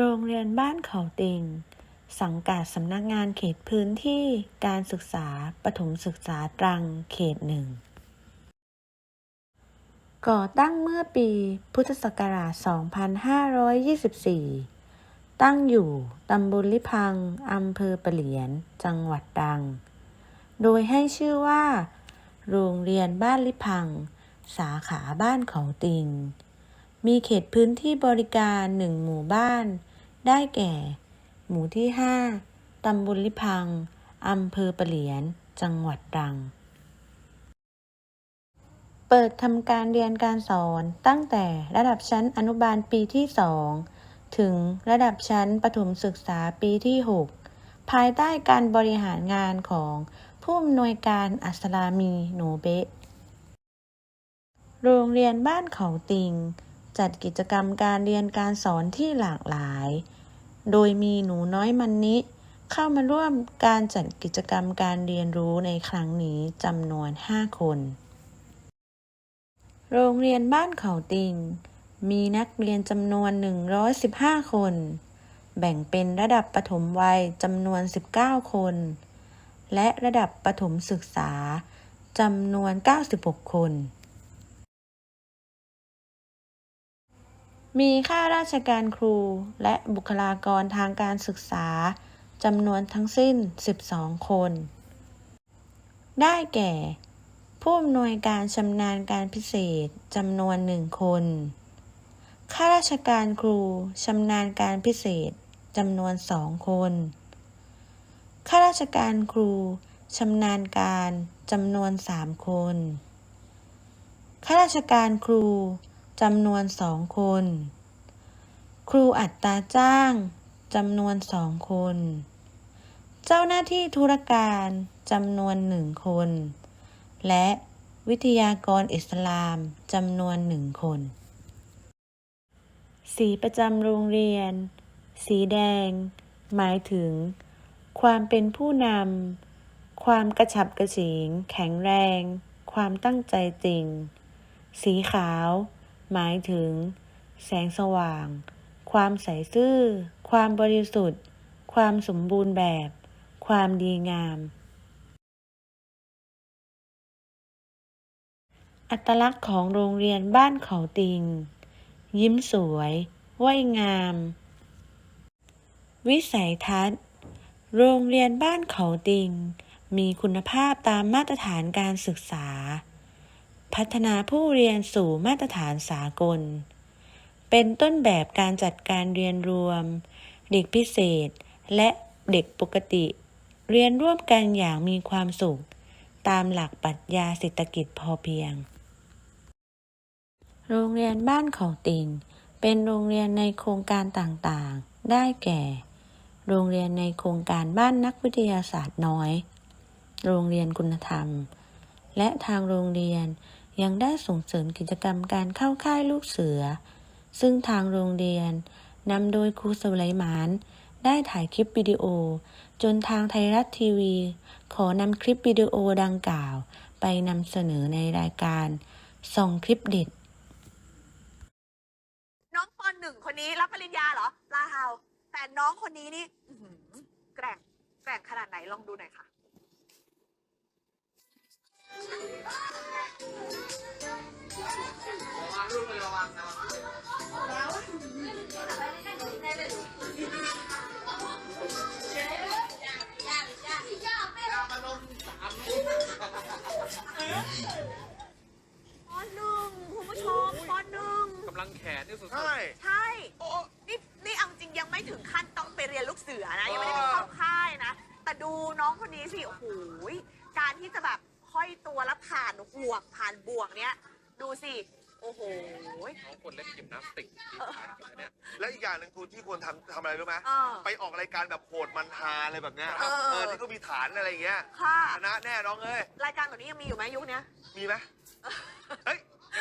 โรงเรียนบ้านเขาติง สังกัดสำนักงานเขตพื้นที่การศึกษาประถมศึกษาตรังเขตหนึ่ง ก่อตั้งเมื่อปีพุทธศักราช 2524 ตั้งอยู่ตำบลลิพังอำเภอปะเหลียน จังหวัดตรัง โดยให้ชื่อว่า โรงเรียนบ้านลิพัง สาขาบ้านเขาติงมีเขตพื้นที่บริการหนึ่งหมู่บ้าน ได้แก่ หมู่ที่ 5 ตำบลลิพัง อำเภอปะเหลียน จังหวัดตรัง เปิดทำการเรียนการสอนตั้งแต่ระดับชั้นอนุบาลปีที่ 2 ถึงระดับชั้นประถมศึกษาปีที่ 6 ภายใต้การบริหารงานของผู้อำนวยการอัสลามีโนเบะโรงเรียนบ้านเขาติง จัดกิจกรรมการเรียนการสอนที่หลากหลาย โดยมีหนูน้อยมันนิเข้ามาร่วมการจัดกิจกรรมการเรียนรู้ในครั้งนี้จำนวน 5 คน โรงเรียนบ้านเขาติง มีนักเรียนจำนวน 115 คน แบ่งเป็นระดับประถมวัยจำนวน 19 คน และระดับประถมศึกษาจำนวน 96 คน มีข้าราชการครูและบุคลากรทางการศึกษาจำนวนทั้งสิ้น 12 คน ได้แก่ ผู้อำนวยการชำนาญการพิเศษจำนวนหนึ่งคน ข้าราชการครูชำนาญการพิเศษจำนวนสองคน ข้าราชการครูชำนาญการจำนวนสามคน ข้าราชการครู จำนวนสองคน ครูอัตราจ้างจำนวนสองคน เจ้าหน้าที่ธุรการจำนวนหนึ่งคน และวิทยากรอิสลามจำนวนหนึ่งคน สีประจำโรงเรียน สีแดง หมายถึง ความเป็นผู้นำความกระฉับกระเฉงแข็งแรง ความตั้งใจจริง สีขาว หมายถึง แสงสว่าง ความใสซื่อ ความบริสุทธิ์ ความสมบูรณ์แบบ ความดีงาม อัตลักษณ์ของโรงเรียนบ้านเขาติง ยิ้มสวยว่ายงาม วิสัยทัศน์ โรงเรียนบ้านเขาติง มีคุณภาพตามมาตรฐานการศึกษา พัฒนาผู้เรียนสู่มาตรฐานสากล เป็นต้นแบบการจัดการเรียนรวม เด็กพิเศษ และเด็กปกติ เรียนร่วมกันอย่างมีความสุข ตามหลักปรัชญาเศรษฐกิจพอเพียง โรงเรียนบ้านเขาติงเป็นโรงเรียนในโครงการต่างๆ ได้แก่ โรงเรียนในโครงการบ้านนักวิทยาศาสตร์น้อย โรงเรียนคุณธรรม และทางโรงเรียน ยังได้ส่งเสริมกิจกรรมการเข้าค่ายลูกเสือ ซึ่งทางโรงเรียนนำโดยครูสไลหมาน ได้ถ่ายคลิปวิดีโอ จนทางไทยรัฐทีวี ขอนำคลิปวิดีโอดังกล่าว ไปนำเสนอในรายการส่องคลิปเด็ด น้องปหนึ่งคนนี้รับปริญญาเหรอลาฮาแต่น้องคนนี้นี่อื้อหือแกร่งแกร่งขนาดไหนลองดูหน่อยค่ะ กเสือนะยังไม่ได้ไปเข้าค่ายนะ แต่ดูน้องคนนี้สิโอ้โหยการที่จะแบบห้อยตัวแล้วผ่านห่วงผ่านบ่วงเนี้ยดูสิโอ้โหยน้องคนเล่นยิมนาสติกทีมชาติอังกฤษเนี่ยแล้วอีกอย่างหนึ่งคุณที่ควรทำทำอะไรรู้ไหมเออ ไปออกรายการแบบโหดมันฮาอะไรแบบเนี้ยเออเออที่ก็มีฐานอะไรอย่างเงี้ยค่ะชนะแน่น้องเอ้ยรายการแบบนี้ยังมีอยู่ไหมยุคเนี้ยมีไหมเฮ้ยยัง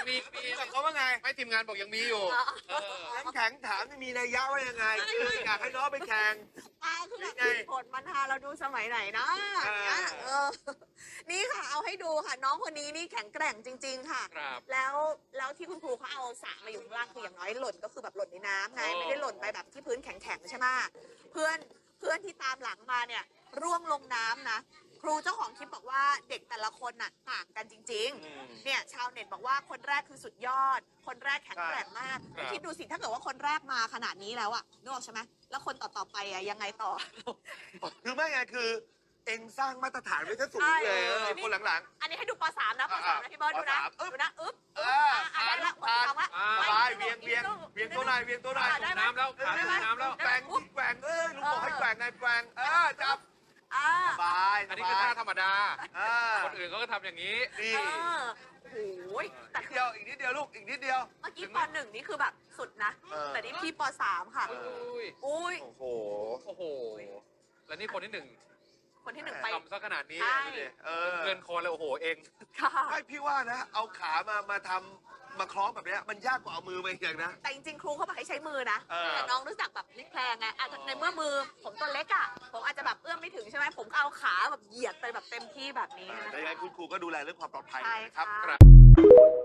มีมีรู้จักเขาบ้างไงไม่ทีมงานบอกยังมีอยู่เออน้ำแข็งถามจะมีนัยยะว่ายังไงคืออยากให้น้องไปแข่งอ่าคือแบบนี่ไงผลมันทาเราดูสมัยไหนนะอย่างเงี้ยเออ นี่ค่ะ เอาให้ดูค่ะ น้องคนนี้นี่แข็งแกร่งจริง ๆ ค่ะ ครับ แล้วแล้วที่คุณครูเขาเอาสระมาอยู่ข้างล่างคืออย่างน้อยหล่นก็คือแบบหล่นในน้ำไงอ๋อ ไม่ได้หล่นไปแบบที่พื้นแข็งๆใช่ไหมเพื่อนเพื่อนที่ตามหลังมาเนี่ย ร่วงลงน้ำนะค รูเจ้าของคลิปบอกว่าเด็กแต่ละคนน่ะต่างกันจริงๆเนี่ยชาวเน็ตบอกว่าคนแรกคือสุดยอด คนแรกแข็งแกร่งมากครับ คิดดูสิถ้าเกิดว่าคนแรกมาขนาดนี้แล้วอะนึกออกใช่ไหมแล้วคนต่อๆไปอะยังไงต่อ คือไม่ไงคือ เองสร้างมาตรฐานไว้ซะสูงใช่เลยเออนี่คนหลัง อันนี้ให้ดูป .3 นะป .3 นะพี่เบิร์ดดูนะปสามอึ๊บดูนะอึ๊บเออึ๊บออะได้ละหมดผ่านคำว่าอ่า ๆไปไปอีกเวียงนิดเวียงนึงเวียงตัวหน่อยเวียงตัวหน่อยอะได้ไหม น้ำแล้วผ่านได้ไหม น้ำแล้ว แกว่งแกว่งเอ้ยลุงบอกให้แกว่งไงแกว่งเออจับอ่า สบายอันนี้คือท่าธรรมดาเออคนอื่นเขาก็ทำอย่างนี้นี่เออโอ้ยแต่นิดคือเดียวอีกนิดเดียวลูกอีกนิดเดียว เมื่อกี้ป .1 นี่คือแบบสุดนะ เออ แต่นี่พี่ป .3 ค่ะ อุ้ยอุ้ย โอ้โหโอ้โห แล้วนี่คนที่หนึ่งคนที่หนึ่งไป ทำซะขนาดนี้ใช่ ดูดิเออเงินคอเลยโอ้โหเอง ค่ะ ไม่พี่ว่านะ เอาขามามาทำมาคล้องแบบเนี้ยมันยากกว่าเอามือมาอีกอย่างนะ แต่จริงๆ ครูเขาบอกให้ใช้มือนะ เออ แต่น้องรู้จักแบบพลิกแพลงไงอาจจะในเมื่อมือผมตัวเล็กอะ ผมอาจจะแบบเอื้อม ไม่ถึงใช่ไหมผมก็เอาขาแบบเหยียดไปแบบเต็มที่แบบนี้นะแต่ยังไงคุณครูก็ดูแลเรื่องความปลอดภัยใช่นะครับค่ะครับ